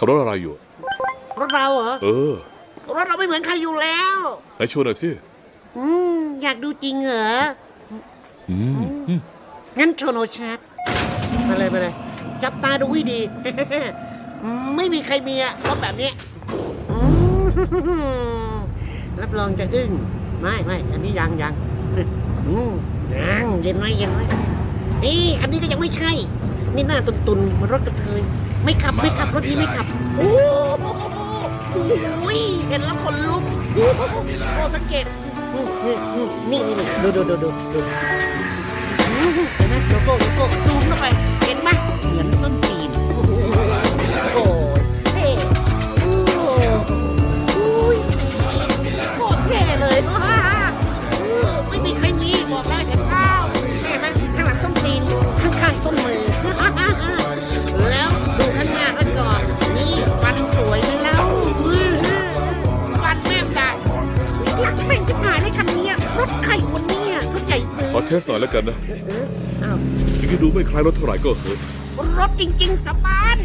ขับรถอะไรอยู่ รถเราเหรอ เออ รถเราไม่เหมือนใครอยู่แล้วไหนชวนหน่อยสิ อืม อยากดูจริงเหรอ อืมอืมงั้นโชว์โนชัดมาเลยมาเลย จับตาดูให้ดี ไม่มีใครมีอะรถแบบนี้อืมรับรองจะอึ้ง ไม่ไม่อันนี้ยังยังอืมยังเย็นไว้เย็นไว้นี่อันนี้ก็ยังไม่ใช่ นี่หน้าตุนตุนๆเหมันรถกระเทย ไม่ขับไม่ขับรถนี้ไม่ขับ โอ้โหโอ้ยเห็นแล้วขนลุกโอ้โหโอ้สังเกตอืมอืมอืมนี่นี่นี่ดูดูดูดูดูเห็นไหมโลโก้โลโก้ ขอเทสหน่อยแล้วกันนะเอออ้าวถึงจะดูไม่คล้ายรถเท่าไหร่ก็เหอะ รถจริง ๆสบาน